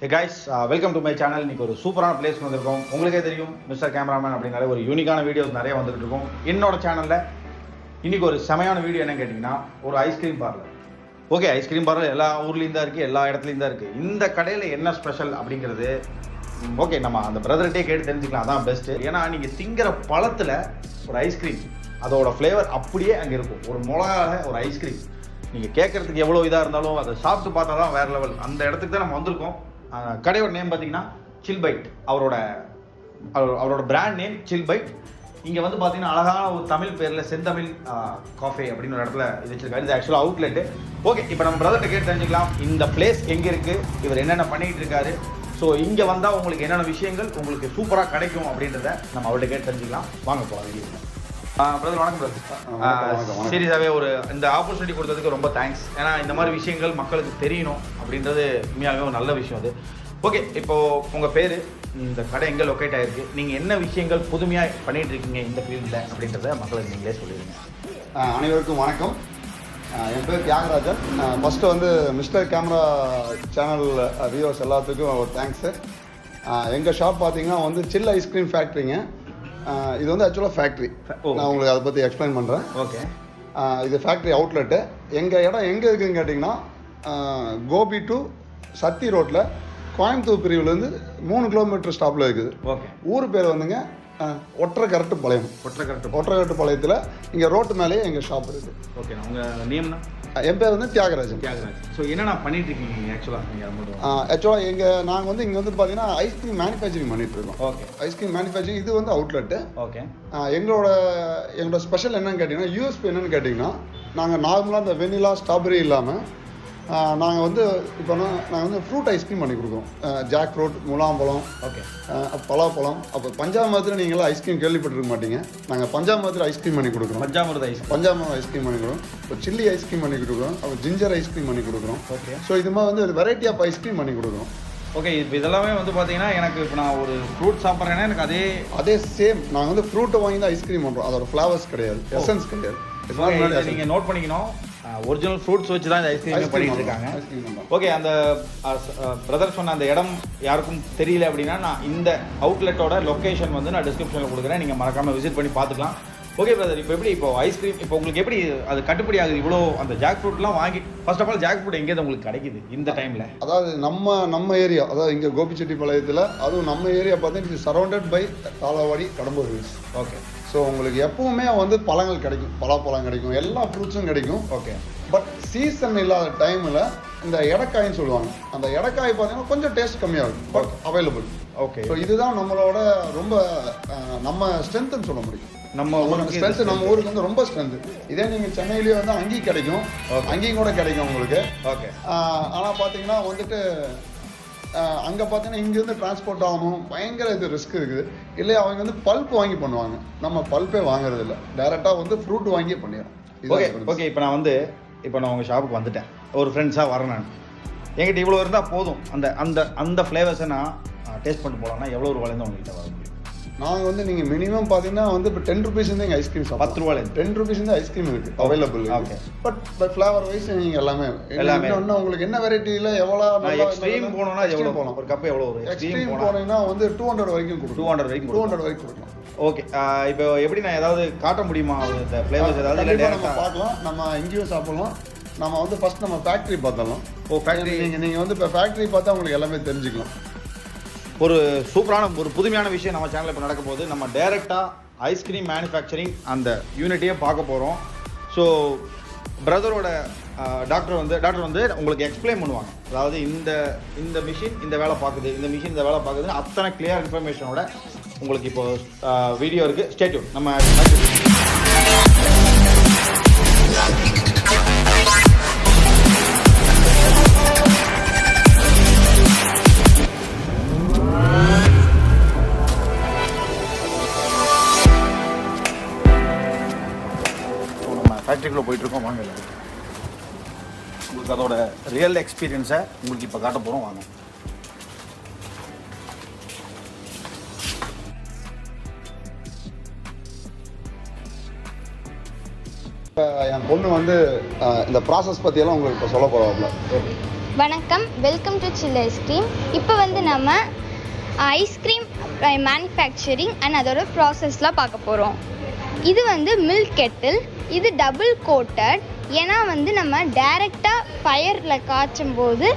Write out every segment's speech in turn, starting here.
Guys welcome to my channel இன்னைக்கு ஒரு சூப்பரான பிளேஸ் வந்திருக்கோம். உங்களுக்கே தெரியும் மிஸ்டர் கேமராமேன் அப்படின்னாலே ஒரு யூனிக்கான வீடியோஸ் நிறைய வந்துட்டு இருக்கும். என்னோட சேனலில் இன்னைக்கு ஒரு செமையான வீடியோ என்னன்னு கேட்டிங்கன்னா ஒரு ice cream parlour okay ice cream parlour எல்லா ஊர்லேயும் தான் இருக்குது எல்லா இடத்துலையும் தான் இருக்குது இந்த கடையில் என்ன ஸ்பெஷல் அப்படிங்கிறது ஓகே நம்ம அந்த பிரதர்கிட்டே கேட்டு தெரிஞ்சுக்கலாம். அதான் பெஸ்ட்டு ஏன்னா நீங்கள் திங்கிற பழத்தில் ஒரு ஐஸ்கிரீம் அதோட ஃப்ளேவர் அப்படியே அங்கே இருக்கும். ஒரு மிளகாக ஒரு ஐஸ்கிரீம் நீங்கள் கேட்குறதுக்கு எவ்வளோ இதாக இருந்தாலும் அதை சாப்பிட்டு பார்த்தா தான் வேறு லெவல் அந்த இடத்துக்கு தான் நம்ம வந்திருக்கோம். கடையோட நேம் பார்த்தீங்கன்னா சில் பைட் அவரோட அவர்- அவரோட பிராண்ட் நேம் சில் பைட் இங்கே வந்து பார்த்தீங்கன்னா அழகான ஒரு தமிழ் பேரில் செந்தமிழ் காஃபே அப்படின்னு ஒரு இடத்துல இது வச்சிருக்காரு. இது ஆக்சுவலாக அவுட்லெட்டு ஓகே இப்போ நம்ம பிரதர்கிட்ட கேட்டு தெரிஞ்சுக்கலாம். இந்த பிளேஸ் எங்கே இருக்குது இவர் என்னென்ன பண்ணிகிட்டு இருக்காரு? ஸோ இங்கே வந்தால் உங்களுக்கு என்னென்ன விஷயங்கள் உங்களுக்கு சூப்பராக கிடைக்கும் அப்படின்றத நம்ம அவர்கிட்ட கேட்டு தெரிஞ்சுக்கலாம். வாங்க போகலாம் வீடியோ பிரதர் வணக்கம். சீரியஸாகவே ஒரு இந்த ஆப்பர்ச்சுனிட்டி கொடுத்ததுக்கு ரொம்ப தேங்க்ஸ் ஏன்னா இந்த மாதிரி விஷயங்கள் மக்களுக்கு தெரியணும் அப்படின்றது உண்மையாகவே ஒரு நல்ல விஷயம் அது. ஓகே இப்போ உங்கள் பேர் இந்த கடை எங்கே லொக்கேட் ஆயிருக்கு? நீங்கள் என்ன விஷயங்கள் புதுமையாக பண்ணிட்டு இருக்கீங்க இந்த ஃபீல்டில் அப்படின்றத மக்களுக்கு நீங்களே சொல்லிடுங்க. அனைவருக்கும் வணக்கம். என் பேர் தியாகராஜன். ஃபஸ்ட்டு வந்து மிஸ்டர் கேமரா சேனல் வியூவர்ஸ் எல்லாத்துக்கும் ஒரு தேங்க்ஸு எங்கள் ஷாப் பார்த்தீங்கன்னா வந்து சில் ஐஸ்கிரீம் ஃபேக்ட்ரிங்க இது வந்து ஆக்சுவலாக ஃபேக்ட்ரி. நான் உங்களுக்கு அதை பற்றி எக்ஸ்பிளைன் பண்ணுறேன் ஓகே இது ஃபேக்ட்ரி அவுட்லெட்டு எங்கள் இடம் எங்கே இருக்குதுன்னு கேட்டிங்கன்னா கோபி டு சத்தி ரோட்டில் கோயம்புத்தூர் பிரிவுலேருந்து மூணு கிலோமீட்டர் ஸ்டாப்பில் இருக்குது. ஓகே ஊர் பேர் வந்துங்க ஒற்றை கரெக்டு பாளையம். ஒற்றை கரெக்ட் ஒற்றைக்கட்டு பாளையத்தில் இங்கே ரோட்டு மேலேயே எங்கள் ஷாப் இருக்குது ஓகே உங்கள் நேம்னா? என் பேர் வந்து தியாகராஜன். தியாகராஜ். ஸோ என்னென்ன பண்ணிட்டு இருக்கீங்க ஆக்சுவலாக நீங்கள் ஆக்சுவலாக எங்கள் நாங்கள் வந்து இங்கே வந்து பார்த்தீங்கன்னா ஐஸ்கிரீம் மேனுஃபேக்சரிங் பண்ணிட்டு இருக்கோம். ஓகே ஐஸ்கிரீம் மேனுஃபேக்சரிங் இது வந்து அவுட்லெட்டு ஓகே எங்களோட எங்களோட ஸ்பெஷல் என்னன்னு கேட்டிங்கன்னா யூஎஸ்பி என்னன்னு கேட்டிங்கன்னா நாங்கள் நார்மலாக இந்த வெனிலா ஸ்ட்ராபெரி இல்லாமல் நாங்கள் வந்து இப்போ நாங்கள் வந்து ஃப்ரூட் ஐஸ்கிரீம் பண்ணி கொடுக்குறோம் ஜாக் ஃப்ரூட் முலாம்பழம் ஓகே பலாப்பழம். அப்போ பஞ்சாமரத்தில் நீங்களாம் ஐஸ்கிரீம் கேள்விப்பட்டிருக்க மாட்டீங்க. நாங்கள் பஞ்சாமரத்தில் ஐஸ்கிரீம் பண்ணி கொடுக்குறோம். பஞ்சாமிரத ஐஸ் பஞ்சாமரம் ஐஸ்கிரீம் பண்ணி கொடுக்குறோம். இப்போ சில்லி ஐஸ்கிரீம் பண்ணி கொடுக்குறோம். அப்புறம் ஜிஞ்சர் ஐஸ்கிரீம் பண்ணி கொடுக்குறோம். ஓகே ஸோ இது மாதிரி வந்து வெரைட்டி ஆஃப் ஐஸ்கிரீம் பண்ணி கொடுக்குறோம். ஓகே இப்போ இதெல்லாமே வந்து பார்த்தீங்கன்னா எனக்கு இப்போ நான் ஒரு ஃப்ரூட் சாப்பிட்றேன்னா எனக்கு அதே அதே சேம் நாங்கள் வந்து ஃப்ரூட்டை வாங்கி தான் ஐஸ்கிரீம் பண்ணுறோம் அதோட ஃப்ளவர்ஸ் கிடையாது. எசன்ஸ் கிடையாது. It's not made essence. நீங்க நோட் பண்ணிக்கணும். ஒரிஜினல் ஃப்ரூட்ஸ் வச்சு தான் இந்த ஐஸ்கிரீம் பண்ணிட்டு. இருக்காங்க. ஓகே அந்த பிரதர் சொன்ன அந்த இடம் யாருக்கும் தெரியல அப்படின்னா நான் இந்த அவுட்லெட்டோட லொகேஷன் வந்து நான் டிஸ்கிரிப்ஷனில் கொடுக்குறேன். நீங்கள் மறக்காம விசிட் பண்ணி பார்த்துக்கலாம். ஓகே பிரதர் இப்போ எப்படி இப்போ ஐஸ்கிரீம் இப்போ உங்களுக்கு எப்படி அது கட்டுப்படி ஆகுது? இவ்வளோ அந்த ஜாக் ஃப்ரூட்லாம் வாங்கி first of all jackfruit எங்கேருந்து உங்களுக்கு கிடைக்குது இந்த டைமில் அதாவது நம்ம நம்ம ஏரியா அதாவது இங்கே கோபிச்செட்டிப்பாளையத்தில் அதுவும் நம்ம ஏரியா பார்த்தீங்கன்னா surrounded by Thalavadi Kadambur hills okay so உங்களுக்கு எப்பவுமே வந்து பழங்கள் கிடைக்கும். பலாப்பழம் கிடைக்கும். எல்லா ஃப்ரூட்ஸும் கிடைக்கும். ஓகே பட் சீசன் இல்லாத டைமில் இந்த எடக்காயின்னு சொல்லுவாங்க. அந்த எடக்காய் பார்த்தீங்கன்னா கொஞ்சம் டேஸ்ட் கம்மியாகும். பட் அவைலபிள் ஓகே ஸோ இதுதான் நம்மளோட ரொம்ப நம்ம ஸ்ட்ரென்த்துன்னு சொல்ல முடியும். நம்ம ஊருக்கு ஸ்ட்ரென்த் நம்ம ஊருக்கு வந்து ரொம்ப ஸ்ட்ரென்த் இதே நீங்கள் சென்னையிலேயே வந்து அங்கேயும் கிடைக்கும். அங்கேயும் கூட கிடைக்கும் உங்களுக்கு. ஓகே ஆனால் பார்த்தீங்கன்னா வந்துட்டு அங்கே பார்த்தீங்கன்னா இங்கேருந்து டிரான்ஸ்போர்ட் ஆகணும். பயங்கர இது ரிஸ்க் இருக்குது. இல்லையா அவங்க வந்து பல்ப் வாங்கி பண்ணுவாங்க. நம்ம பல்ப்பே வாங்குறது இல்லை. டேரெக்டாக வந்து ஃப்ரூட் வாங்கியே பண்ணிடுறோம் ஓகே. ஓகே இப்போ நான் வந்து இப்போ நான் உங்கள் ஷாப்புக்கு வந்துட்டேன். ஒரு ஃப்ரெண்ட்ஸாக வரேன் நான். என்கிட்ட இவ்வளோ இருந்தால் போதும். அந்த அந்த அந்த ஃப்ளேவர்ஸை நான் டேஸ்ட் பண்ணிட்டு போகலாம்னா எவ்வளோ ரூபாயிலேருந்து உங்ககிட்ட வர முடியும் நாங்கள் வந்து நீங்கள் மினிமம் பார்த்தீங்கன்னா வந்து இப்போ டென் ருபீஸ் இருந்து எங்கள் ஐஸ்கிரீம் பத்து ரூபாயிலேருந்து டென் ருபீஸ் இருந்து ஐஸ்கிரீம் இருக்கு available. But but flavour wise நீங்கள் எல்லாமே எல்லாமே. இன்னும் உங்களுக்கு என்ன வெரைட்டியில் எவ்வளோ நான் எக்ஸ்ட்ரீம் போனோம்னா எவ்வளோ போகலாம். ஒரு கப்பு எவ்வளோ வரும் எக்ஸ்ட்ரீம் போனீங்கன்னா வந்து டூ ஹண்ட்ரட் வரைக்கும் கொடுக்கும் 200 வரைக்கும் டூ ஹண்ட்ரட் வரைக்கும் கொடுக்கலாம். ஓகே இப்போ எப்படி நான் ஏதாவது காட்ட முடியுமா? இந்த ஃப்ளேவர்ஸ் ஏதாவது நம்ம பார்க்கலாம். நம்ம இங்கேயும் சாப்பிடலாம். நம்ம வந்து ஃபர்ஸ்ட் நம்ம ஃபேக்ட்ரி பார்த்தலாம் ஓ ஃபேக்ட்ரி நீங்கள் நீங்கள் வந்து இப்போ ஃபேக்ட்ரி பார்த்தா உங்களுக்கு எல்லாமே தெரிஞ்சுக்கலாம். ஒரு சூப்பரான ஒரு புதுமையான விஷயம் நம்ம சேனலில் இப்போ நடக்க போகுது நம்ம டைரெக்டாக ஐஸ்கிரீம் மேனுஃபேக்சரிங் அந்த யூனிட்டையே பார்க்க போகிறோம் ஸோ பிரதரோட டாக்டர் வந்து டாக்டர் வந்து உங்களுக்கு எக்ஸ்பிளைன் பண்ணுவாங்க. அதாவது இந்த இந்த மிஷின் இந்த வேலை பார்க்குது இந்த மிஷின் இந்த வேலை பார்க்குதுன்னு அத்தனை கிளியர் இன்ஃபர்மேஷனோட உங்களுக்கு இப்போ வீடியோ இருக்குது ஸ்டேட்யூ நம்ம ஃபேக்ட்ரிக்குள்ளே போயிட்டுருக்கோம் வாங்க. உங்களுக்கு அதோட ரியல் எக்ஸ்பீரியன்ஸை உங்களுக்கு இப்போ காட்ட போகிறோம் வாங்க. இப்போ என் பொண்ணு வந்து இந்த ப்ராசஸ் பற்றியெல்லாம் உங்களுக்கு இப்போ சொல்ல போகிறாப்ல வணக்கம். வெல்கம் டு சில் ஐஸ்கிரீம் இப்போ வந்து நம்ம ஐஸ்கிரீம் மேனுஃபேக்சரிங் அண்ட் அதோட ப்ராசஸ்லாம் பார்க்க போகிறோம் இது வந்து மில்க் கெட்டில் இது டபுள் கோட்டட் ஏன்னா வந்து நம்ம டைரெக்டாக ஃபயரில் காய்ச்சும் போது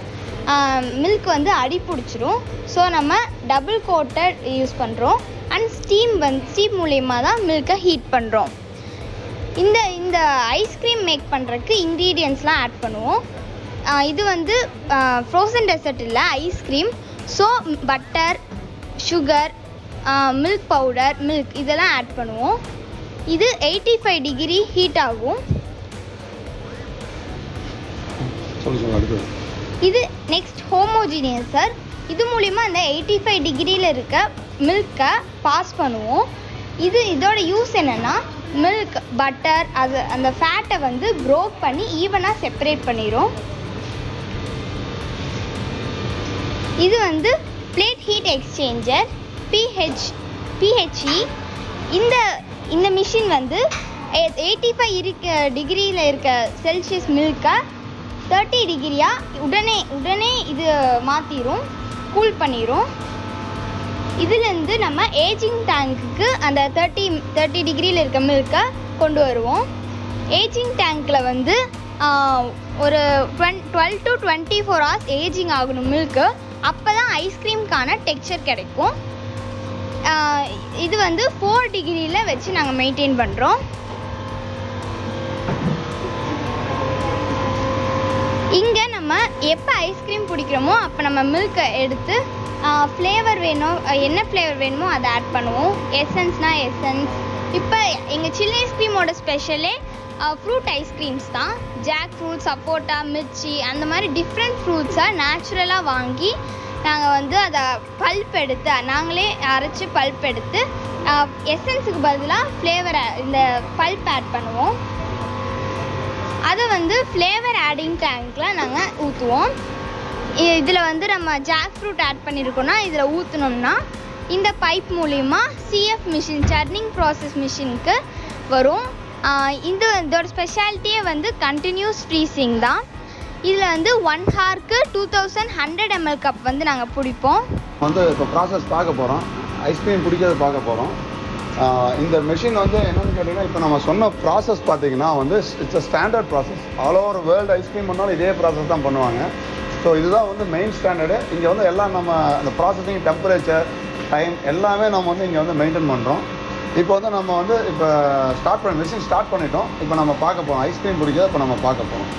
மில்க் வந்து அடி பிடிச்சிரும் ஸோ நம்ம டபுள் கோட்டட் யூஸ் பண்ணுறோம் அண்ட் ஸ்டீம் வந்து ஸ்டீம் மூலயமா தான் மில்கை ஹீட் பண்ணுறோம் இந்த இந்த ஐஸ்கிரீம் மேக் பண்ணுறதுக்கு இன்க்ரீடியன்ஸ்லாம் ஆட் பண்ணுவோம். இது வந்து ஃப்ரோசன் டெசர்ட் இல்லை ice cream so butter sugar milk powder milk இதெல்லாம் ஆட் பண்ணுவோம். இது எயிட்டி ஃபைவ் டிகிரி ஹீட் ஆகும் இது நெக்ஸ்ட் ஹோமோஜினியஸர் இது மூலிமா அந்த எயிட்டி ஃபைவ் டிகிரியில் இருக்க மில்கை பாஸ் பண்ணுவோம். இது இதோட யூஸ் என்னென்னா மில்க் பட்டர் அது அந்த ஃபேட்டை வந்து ப்ரோக் பண்ணி ஈவனாக செப்பரேட் பண்ணிடும் இது வந்து plate heat exchanger PH PHE. இந்த இந்த மிஷின் வந்து எயிட்டி ஃபைவ் இருக்க டிகிரியில் இருக்க செல்சியஸ் மில்கை தேர்ட்டி டிகிரியாக உடனே உடனே இது மாற்றிரும் கூல் பண்ணிடும் இதுலேருந்து நம்ம ஏஜிங் டேங்க்குக்கு அந்த தேர்ட்டி தேர்ட்டி டிகிரியில் இருக்க மில்கை கொண்டு வருவோம். ஏஜிங் டேங்க்கில் வந்து ஒரு டுவென் டுவெல் டு டுவெண்ட்டி ஃபோர் ஹவர்ஸ் ஏஜிங் ஆகணும் மில்க்கு அப்போ தான் ஐஸ்கிரீம்க்கான டெக்ஸ்சர் கிடைக்கும். இது வந்து ஃபோர் டிகிரியில் வச்சு நாங்கள் மெயின்டைன் பண்ணுறோம் இங்கே நம்ம எப்போ ஐஸ்கிரீம் பிடிக்கிறோமோ அப்போ நம்ம மில்கை எடுத்து ஃப்ளேவர் வேணும் என்ன ஃப்ளேவர் வேணுமோ அதை ஆட் பண்ணுவோம். எசன்ஸ்னால் எசன்ஸ் இப்போ எங்கள் சில்லி ஐஸ்கிரீமோட ஸ்பெஷலே ஃப்ரூட் ஐஸ்கிரீம்ஸ் தான். ஜாக் ஃப்ரூட் சப்போட்டா மிர்ச்சி அந்த மாதிரி டிஃப்ரெண்ட் ஃப்ரூட்ஸை நேச்சுரலாக வாங்கி நாங்கள் வந்து அதை பல்ப் எடுத்து நாங்களே அரைச்சி பல்ப் எடுத்து எசன்ஸுக்கு பதிலாக ஃப்ளேவர் இந்த பல்ப் ஆட் பண்ணுவோம். அதை வந்து ஃப்ளேவர் ஆடிங் டேங்க்கில் நாங்கள் ஊற்றுவோம் இதில் வந்து நம்ம ஜாக் ஃப்ரூட் ஆட் பண்ணியிருக்கோன்னா இதில் ஊற்றுனோம்னா இந்த பைப் மூலிமா சிஎஃப் மிஷின் சர்னிங் ப்ராசஸ் மிஷினுக்கு வரும். இந்த இதோட ஸ்பெஷாலிட்டியே வந்து கண்டினியூஸ் ஃப்ரீசிங் தான். இதில் வந்து one ஹார்க்கு two thousand hundred ml cup வந்து நாங்கள் பிடிப்போம். வந்து இப்போ ப்ராசஸ் பார்க்க போகிறோம் ஐஸ்கிரீம் பிடிக்கிறது பார்க்க போகிறோம் இந்த மெஷின் வந்து என்னென்னு கேட்டிங்கன்னா இப்போ நம்ம சொன்ன ப்ராசஸ் பார்த்தீங்கன்னா வந்து it's a standard process all over world ice cream பண்ணாலும் இதே ப்ராசஸ் தான் பண்ணுவாங்க. ஸோ இதுதான் வந்து மெயின் ஸ்டாண்டர்டு இங்கே வந்து எல்லாம் நம்ம அந்த ப்ராசஸிங் டெம்பரேச்சர் டைம் எல்லாமே நம்ம வந்து இங்கே வந்து மெயின்டைன் பண்ணுறோம் இப்போ வந்து நம்ம வந்து இப்போ ஸ்டார்ட் பண்ண மிஷின் ஸ்டார்ட் பண்ணிட்டோம். இப்போ நம்ம பார்க்க போகிறோம் ஐஸ்கிரீம் பிடிக்கிறத இப்போ நம்ம பார்க்க போகிறோம்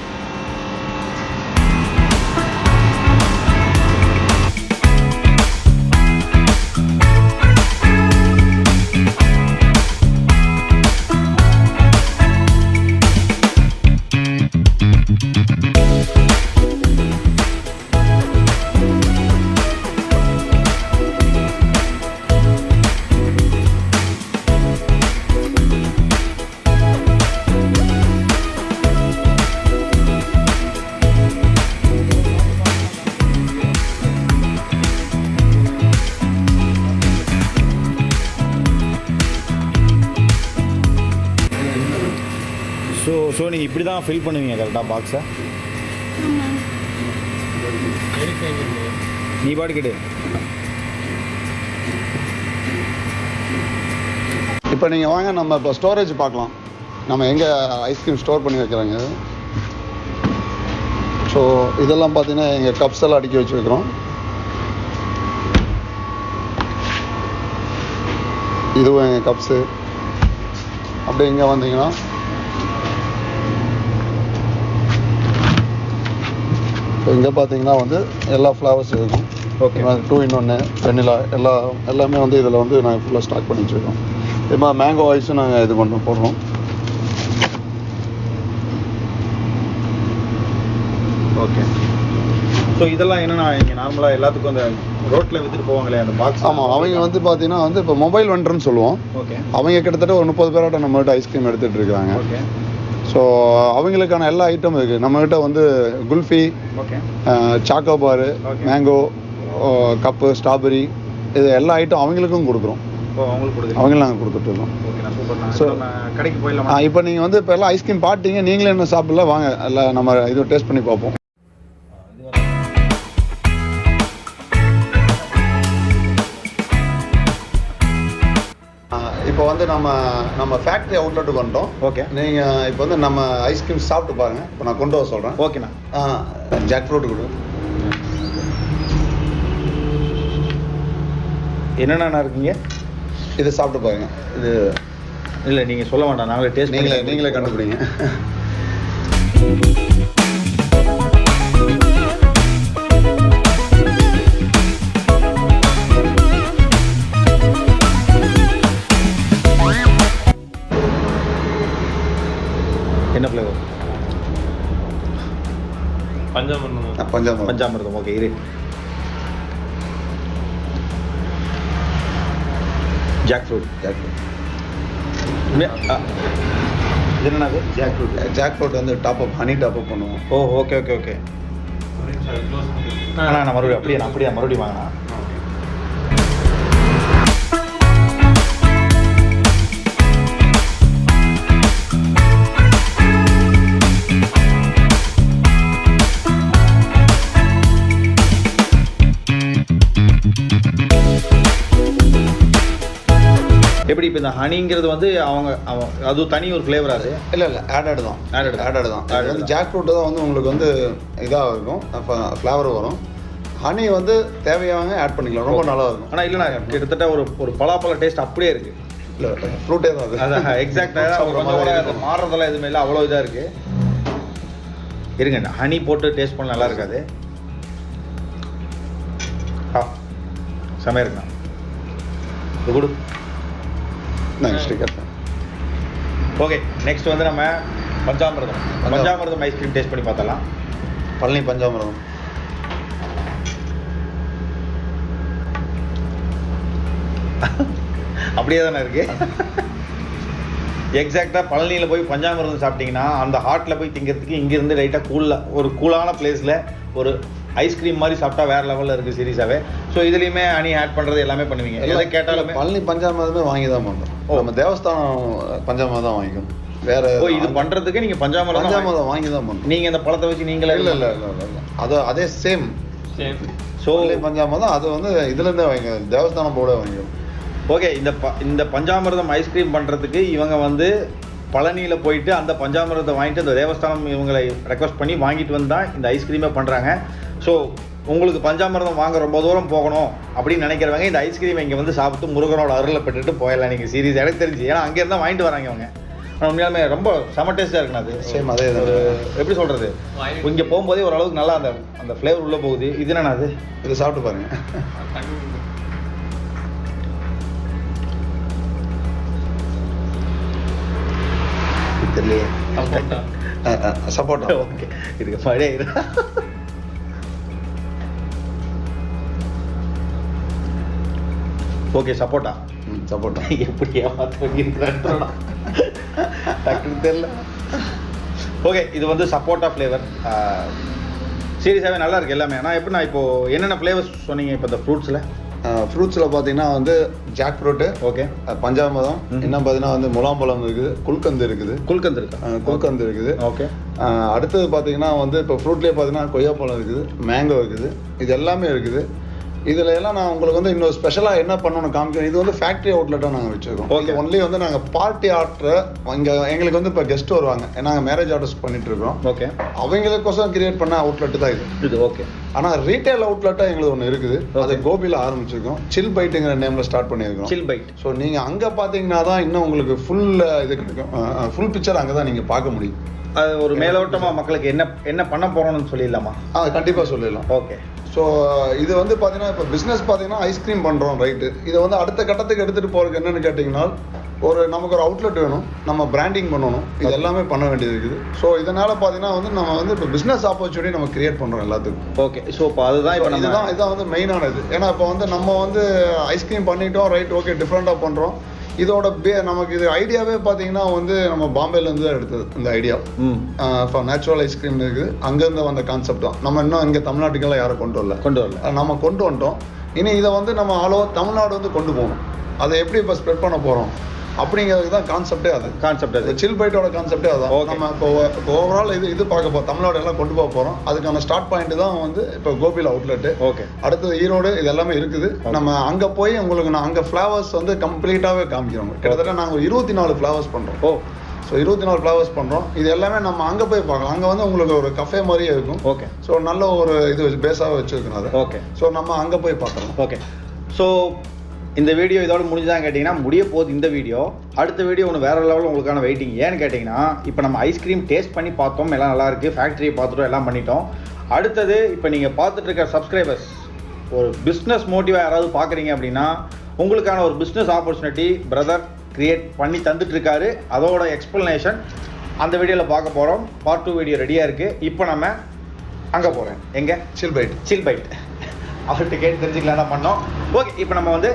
நீங்கள் இப்படி தான் ஃபில் பண்ணுவீங்க கரெக்டாக பாக்ஸை நீ பாட்டுக்கிட்டு இப்போ நீங்கள் வாங்க நம்ம இப்போ ஸ்டோரேஜ் பார்க்கலாம். நம்ம எங்கே ஐஸ்கிரீம் ஸ்டோர் பண்ணி வைக்கிறாங்க? ஸோ இதெல்லாம் பார்த்தீங்கன்னா எங்கள் கப்ஸ் எல்லாம் அடுக்கி வச்சுருக்கிறோம் இதுவும் எங்கள் கப்ஸு அப்படியே இங்கே வந்தீங்கன்னா இங்கே பார்த்தீங்கன்னா வந்து எல்லா ஃப்ளவர்ஸ் இருக்கும் Okay. டூ இன் ஒன்று வெண்ணிலா எல்லா எல்லாமே வந்து இதில் வந்து நாங்கள் ஃபுல்லாக ஸ்டாக் பண்ணி வச்சுருக்கோம். இது மாதிரி மேங்கோ ஐஸும் நாங்கள் இது பண்ணுறோம் போடுறோம். ஓகே ஸோ இதெல்லாம் என்னன்னா இங்கே நார்மலாக எல்லாத்துக்கும் அந்த ரோட்டில் விற்றுட்டு போவாங்களே அந்த பாக்ஸ் ஆமாம் அவங்க வந்து பார்த்தீங்கன்னா வந்து இப்போ மொபைல் வெண்டர்னு சொல்லுவோம். ஓகே அவங்க கிட்டத்தட்ட ஒரு முப்பது பேரோட நம்மகிட்ட ஐஸ்கிரீம் எடுத்துகிட்டு இருக்காங்க. ஓகே ஸோ அவங்களுக்கான எல்லா ஐட்டம் இருக்குது நம்மகிட்ட வந்து kulfi chocobar. Mango cup strawberry இது எல்லா ஐட்டம் அவங்களுக்கும் கொடுக்குறோம். அவங்களும் நாங்கள் கொடுத்துட்ருக்கோம் நம்ம கடைக்கு போயிடலாமா? இப்போ நீங்கள் வந்து இப்போ எல்லாம் ஐஸ்கிரீம் பாட்டிங்க நீங்களே என்ன சாப்பிடல வாங்க எல்லாம் நம்ம இது டேஸ்ட் பண்ணி பார்ப்போம். நம்ம நம்ம ஃபேக்ட்ரி அவுட்லெட்டுக்கு வந்துட்டோம். ஓகே நீங்கள் இப்போ வந்து நம்ம ஐஸ்கிரீம் சாப்பிட்டு பாருங்கள் இப்போ நான் கொண்டு வர சொல்கிறேன் ஓகேண்ணா ஜாக் ஃப்ரூட் கொடு. என்னென்ன இருக்கீங்க? இது சாப்பிட்டு பாருங்க. இது இல்லை நீங்கள் சொல்ல வேண்டாம். நாங்களே டேஸ்ட் நீங்களே நீங்களே கண்டுபிடிங்க. பஞ்சாமிர்தம். பஞ்சாமிர்தம் ஓகே இரு. ஜாக் ஃப்ரூட் ஜாக் ஃப்ரூட் அது ஜாக் ஃப்ரூட் ஜாக் ஃப்ரூட் வந்து top up honey top up பண்ணுவோம். ஓ ஓகே ஓகே ஓகே அண்ணா நான் மறுபடியும் அப்படியே நான் அப்படியே மறுபடியும் வாங்கண்ணா இப்போ இந்த ஹனிங்கிறது வந்து அவங்க அவங்க அது தனி ஒரு ஃப்ளேவர் அது இல்லை இல்லை ஆடட் தான். தான். ஆடட் தான். அது வந்து. ஜாக் ஃப்ரூட் தான் வந்து உங்களுக்கு வந்து இதாக இருக்கும் ஃப்ளேவர் வரும். ஹனி வந்து தேவையானவங்க ஆட் பண்ணிக்கலாம். ரொம்ப நல்லா இருக்கும் ஆனால் இல்லைண்ணா கிட்டத்தட்ட ஒரு ஒரு பலாப்பழ டேஸ்ட் அப்படியே இருக்கு. இல்லை ஃப்ரூட்டே தான் அது. அதான் எக்ஸாக்டாக. மாறுறதெல்லாம் எதுவுமே இல்லை. அவ்வளோ இதாக இருக்கு. இருங்க ஹனி போட்டு டேஸ்ட் பண்ண நல்லா இருக்காது. ஆ செமையா இருக்குண்ணா. இது கொடு. ஓகே நெக்ஸ்ட் வந்து நம்ம பஞ்சாமிர்தம். பஞ்சாமிர்தம். ஐஸ்கிரீம் டேஸ்ட் பண்ணி பார்த்தலாம் பழனி பஞ்சாமிரதம். அப்படியே தானே இருக்கு? எக்ஸாக்டாக பழனியில் போய் பஞ்சாமிர்தம் சாப்பிட்டீங்கன்னா அந்த ஹாட்டில் போய் திங்கிறதுக்கு இங்கேருந்து லைட்டாக கூலில் ஒரு கூலான பிளேஸில் ஒரு ஐஸ்கிரீம் மாதிரி சாப்பிட்டா வேற லெவலில் இருக்குது சீரியஸாகவே ஸோ இதுலேயுமே ஹனி ஆட் பண்ணுறது எல்லாமே பண்ணுவீங்க. எதை கேட்டாலுமே பழனி பஞ்சாமிரதமே வாங்கி தான் பண்ணுறோம் ஓ. நம்ம தேவஸ்தானம் பஞ்சாமிரதம் தான் வாங்கிக்கணும். வேற ஓ இது பண்ணுறதுக்கு நீங்கள் பஞ்சாமிர்தம் வாங்கி- பஞ்சாமிரதம் வாங்கி தான் பண்ணுறோம் நீங்கள் இந்த பழத்தை வச்சு நீங்களே இல்லை இல்லை இல்லை அது அதே சேம் ஸோ பழனி பஞ்சாமிரதம் அது வந்து இதுலேருந்தே வாங்கிக்க தேவஸ்தானம் போர்டே வாங்கிக்கணும் ஓகே இந்த ப இந்த பஞ்சாமிர்தம் ஐஸ்கிரீம் பண்ணுறதுக்கு இவங்க வந்து பழனியில் போயிட்டு அந்த பஞ்சாமிர்தத்தை வாங்கிட்டு அந்த தேவஸ்தானம் இவங்களை ரெக்வஸ்ட் பண்ணி வாங்கிட்டு வந்து தான் இந்த ஐஸ்கிரீமே பண்ணுறாங்க ஸோ உங்களுக்கு பஞ்சாமிர்தம் வாங்க ரொம்ப தூரம் போகணும் அப்படின்னு நினைக்கிறவங்க இந்த ஐஸ்கிரீம் இங்கே வந்து சாப்பிட்டு முருகனோட அருளை பெற்றுட்டு போயிடலாம். நீங்கள் சீரியஸ் எனக்கு தெரிஞ்சு. ஏன்னா அங்கே இருந்தால் வாங்கிட்டு வராங்க அவங்க உண்மையாலுமே ரொம்ப செம டேஸ்ட்டாக இருக்குண்ணா அது. சேம் அதே ஒரு எப்படி சொல்கிறது இங்கே போகும்போதே ஓரளவுக்கு நல்லா அந்த அந்த ஃப்ளேவர் உள்ளே போகுது. இது என்னண்ணா அது? இது சாப்பிட்டு பாருங்க. தெரியலையே. சப்போட்டா. ஓகே இதுக்கு மழை ஓகே சப்போட்டா சப்போட்டா எப்படி ஏமாத்த டக்குன்னு தெரியல. ஓகே இது வந்து சப்போட்டா ஃப்ளேவர் சீரியஸாகவே நல்லா இருக்கு எல்லாமே. ஆனால் எப்படின்னா இப்போ என்னென்ன ஃப்ளேவர்ஸ் சொன்னீங்க இப்போ இந்த ஃப்ரூட்ஸில் ஃப்ரூட்ஸில் பார்த்தீங்கன்னா வந்து ஜாக் ஃப்ரூட்டு ஓகே பஞ்சாமிரதம் ம். இன்னும் பார்த்தீங்கன்னா வந்து முலாம்பழம் இருக்குது குல்கந்து இருக்குது. குல்கந்த் இருக்கா? குல்கந்து இருக்குது. ஓகே அடுத்தது பார்த்தீங்கன்னா வந்து இப்போ ஃப்ரூட்லேயே பார்த்தீங்கன்னா கொய்யாப்பழம் இருக்குது மேங்கோ இருக்குது இது எல்லாமே இருக்குது. இதில் எல்லாம் நான் உங்களுக்கு வந்து இன்னொரு ஸ்பெஷலாக என்ன பண்ணணும் காமிக்கணும் இது வந்து ஃபேக்ட்ரி அவுட்லெட்டாக நாங்கள் வச்சுருக்கோம். Okay. ஒன்லி வந்து நாங்கள் பார்ட்டி ஆர்டர் இங்கே எங்களுக்கு வந்து இப்போ கெஸ்ட் வருவாங்க. நாங்கள் மேரேஜ் ஆர்டர்ஸ் பண்ணிட்டு இருக்கோம். ஓகே அவங்களுக்கோசம் கிரியேட் பண்ண அவுட்லெட் தான் இது. இது ஓகே ஆனால் ரீட்டைல் அவுட்லெட்டாக எங்களுக்கு ஒன்று இருக்குது. அது. கோபியில் ஆரம்பிச்சிருக்கோம். சில் பைட்டுங்கிற நேமில் ஸ்டார்ட் பண்ணியிருக்கோம். சில் பைட் ஸோ நீங்கள் அங்கே பார்த்தீங்கன்னா தான் இன்னும் உங்களுக்கு ஃபுல் இது கிடைக்கும் ஃபுல் பிக்சர் அங்கே தான் நீங்கள் பார்க்க முடியும். அது ஒரு மேலோட்டமாக மக்களுக்கு என்ன என்ன பண்ண போகிறோம்னு சொல்லிடலாமா? ஆ கண்டிப்பாக சொல்லிடலாம். ஓகே ஸோ இது வந்து பார்த்தீங்கன்னா இப்போ பிஸ்னஸ் பார்த்தீங்கன்னா ஐஸ்கிரீம் பண்ணுறோம் ரைட்டு இதை வந்து அடுத்த கட்டத்துக்கு எடுத்துகிட்டு போகிறதுக்கு என்னன்னு கேட்டிங்கன்னா ஒரு நமக்கு ஒரு அவுட்லெட் வேணும். நம்ம பிராண்டிங் பண்ணணும். இது எல்லாமே பண்ண வேண்டியது இருக்குது. ஸோ இதனால் பார்த்தீங்கன்னா வந்து நம்ம வந்து இப்போ பிஸ்னஸ் ஆப்பர்ச்சுனிட்டி நம்ம கிரியேட் பண்ணுறோம் எல்லாத்துக்கும். ஓகே ஸோ இப்போ அதுதான் இப்போ இதுதான் இதுதான் வந்து மெயினானது ஏன்னா இப்போ வந்து நம்ம வந்து ஐஸ்கிரீம் பண்ணிட்டோம் ரைட் ஓகே டிஃப்ரெண்ட்டாக பண்ணுறோம் இதோட பே நமக்கு இது ஐடியாவே பார்த்தீங்கன்னா வந்து நம்ம பாம்பேலேருந்து தான் எடுத்தது இந்த ஐடியா. இப்போ நேச்சுரல் ஐஸ்கிரீம் இருக்குது. அங்கேருந்து வந்த கான்செப்ட் தான். நம்ம இன்னும் இங்கே தமிழ்நாட்டுக்கெல்லாம் யாரும் கொண்டு வரல. கொண்டு வரல. நம்ம கொண்டு வந்துட்டோம். இனி இதை வந்து நம்ம ஓவர் தமிழ்நாடு வந்து கொண்டு போகணும். அதை எப்படி இப்போ ஸ்ப்ரெட் பண்ண போகிறோம் அப்படிங்கிறதுக்கு தான் கான்செப்டே அது. கான்செப்ட் அது. சில் பைட்டோட கான்செப்டே அதுதான். நம்ம இப்போ இப்போ ஓவரால் இது இது பார்க்க போகிறோம் தமிழ்நாடு எல்லாம் கொண்டு போக போகிறோம் அதுக்கான ஸ்டார்ட் பாயிண்ட் தான் வந்து இப்போ கோபியில் அவுட்லெட்டு ஓகே அடுத்தது ஈரோடு இது எல்லாமே இருக்குது. நம்ம அங்கே போய் உங்களுக்கு நான் அங்கே ஃப்ளவர்ஸ் வந்து கம்ப்ளீட்டாகவே காமிக்கிறோம் கிட்டத்தட்ட நாங்கள் இருபத்தி நாலு ஃப்ளவர்ஸ் பண்ணுறோம் ஓ. ஸோ இருபத்தி நாலு ஃப்ளவர்ஸ் பண்ணுறோம் இது எல்லாமே நம்ம அங்கே போய் பார்க்கலாம். அங்கே வந்து உங்களுக்கு ஒரு கஃபே மாதிரியே இருக்கும். ஓகே ஸோ நல்ல ஒரு இது பேஸாக வச்சுருக்கணும் அதை. ஓகே ஸோ நம்ம அங்கே போய் பார்க்கலாம். ஓகே ஸோ இந்த வீடியோ இதோட முடிஞ்சுதான் கேட்டிங்கன்னா முடிய போகுது இந்த வீடியோ. அடுத்த வீடியோ ஒன்று வேற லெவலில் உங்களுக்கான வெயிட்டிங் ஏன்னு கேட்டிங்கன்னா இப்போ நம்ம ஐஸ்கிரீம் டேஸ்ட் பண்ணி பார்த்தோம் எல்லாம் நல்லா இருக்கு. ஃபேக்ட்ரியை பார்த்துட்டோம் எல்லாம் பண்ணிட்டோம். அடுத்தது இப்போ நீங்கள் பார்த்துட்டு இருக்க சப்ஸ்கிரைபர்ஸ் ஒரு பிஸ்னஸ் மோட்டிவாக யாராவது பார்க்குறீங்க அப்படின்னா உங்களுக்கான ஒரு பிஸ்னஸ் ஆப்பர்ச்சுனிட்டி பிரதர் கிரியேட் பண்ணி தந்துட்டு இருக்காரு அதோட எக்ஸ்பிளனேஷன் அந்த வீடியோவில் பார்க்க போகிறோம் பார்ட் டூ வீடியோ ரெடியாக இருக்குது இப்போ நம்ம அங்கே போகிறேன் எங்கே? சில் பைட் சில் பைட் அவர்கிட்ட கேட்டு தெரிஞ்சுக்கலாம் தான் பண்ணோம். ஓகே இப்போ நம்ம வந்து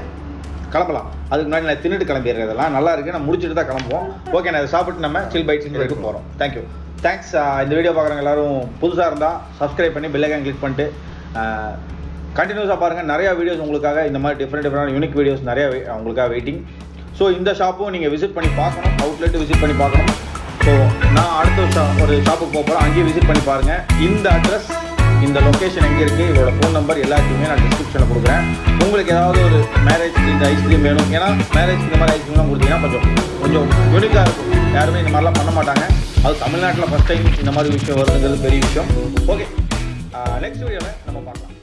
கிளம்பலாம். அதுக்கு முன்னாடி நான் தின்னுட்டு கிளம்பிடுறேன் இதெல்லாம். நல்லா இருக்கு. நான் முடிச்சுட்டு தான் கிளம்புவோம். ஓகே நான் இதை சாப்பிட்டு நம்ம சில் பைட் சில் போகிறோம் தேங்க்யூ தேங்க்ஸ் இந்த வீடியோ பார்க்குறவங்க எல்லாரும் புதுசாக இருந்தால் சப்ஸ்கிரைப் பண்ணி பெல்லைக்கான் கிளிக் பண்ணிட்டு கண்டினியூஸாக பாருங்கள் நிறையா வீடியோஸ் உங்களுக்காக இந்த மாதிரி டிஃப்ரெண்ட் டிஃப்ரெண்ட் யூனிக் வீடியோஸ் நிறையா உங்களுக்காக வெயிட்டிங் ஸோ இந்த ஷாப்பும் நீங்கள் விசிட் பண்ணி பார்க்கணும். அவுட்லெட்டு விசிட் பண்ணி பார்க்கணும். ஸோ நான் அடுத்த ஒரு ஷாப்புக்கு போக போகிறேன் அங்கேயும் விசிட் பண்ணி பாருங்கள் இந்த அட்ரஸ் இந்த லொக்கேஷன் எங்கே இருக்குது இதோட ஃபோன் நம்பர் எல்லாத்தையுமே நான் டிஸ்கிரிப்ஷனில் கொடுக்குறேன். உங்களுக்கு ஏதாவது ஒரு மேரேஜ் இந்த ஐஸ்கிரீம் வேணும். ஏன்னா மேரேஜ் இந்த மாதிரி ஐஸ்கிரீம்லாம் கொடுத்தீங்கன்னா கொஞ்சம் கொஞ்சம் யூனிக்காக இருக்கும். யாருமே இந்த மாதிரிலாம் பண்ண மாட்டாங்க. அது தமிழ்நாட்டில் ஃபஸ்ட் டைம் இந்த மாதிரி விஷயம் வருதுங்கிறது பெரிய விஷயம். ஓகே நெக்ஸ்ட் வீடியோவில் நம்ம பார்க்கலாம்.